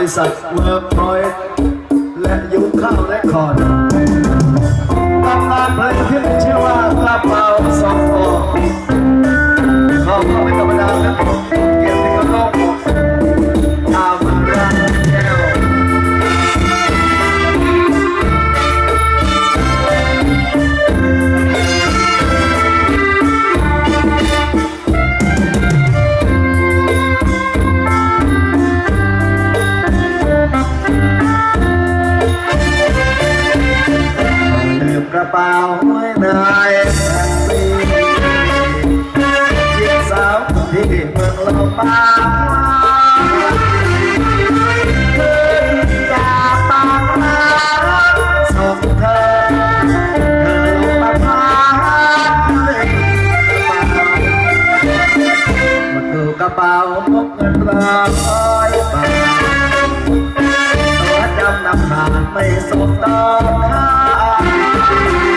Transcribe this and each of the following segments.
บริษัทเวิร์กพอยต์และยุคข้าวและคอนตำนานเพลงที่มีชื่อว่า ระเป๋าไว้นแท็กซี่หญิงสาวที่เมืองลำปางขึ้นจากปากน้ำส่งเธอเธอลงมาพายมาดูกระเป๋าพกเงินร้อยบาทตัวจำนำขาดไม่สมต้องค่า บั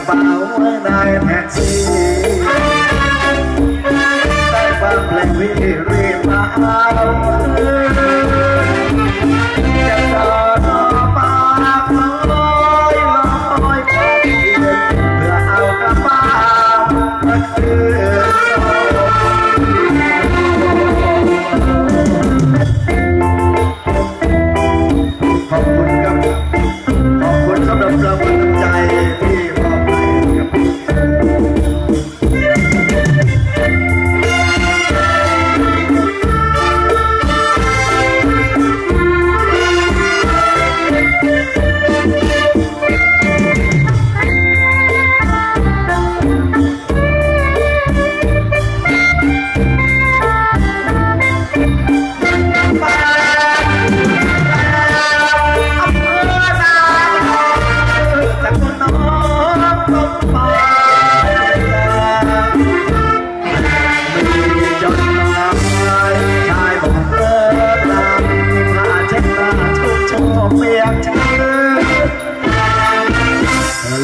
เป๋าไว้ในแท็กซี่ได้ฟังเพลงพี่รีบมา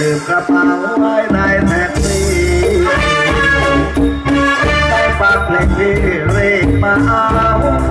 ลืมกระเป๋าไว้ในแท็กซี่ได้ฟังเพลงที่เรียกมาเอา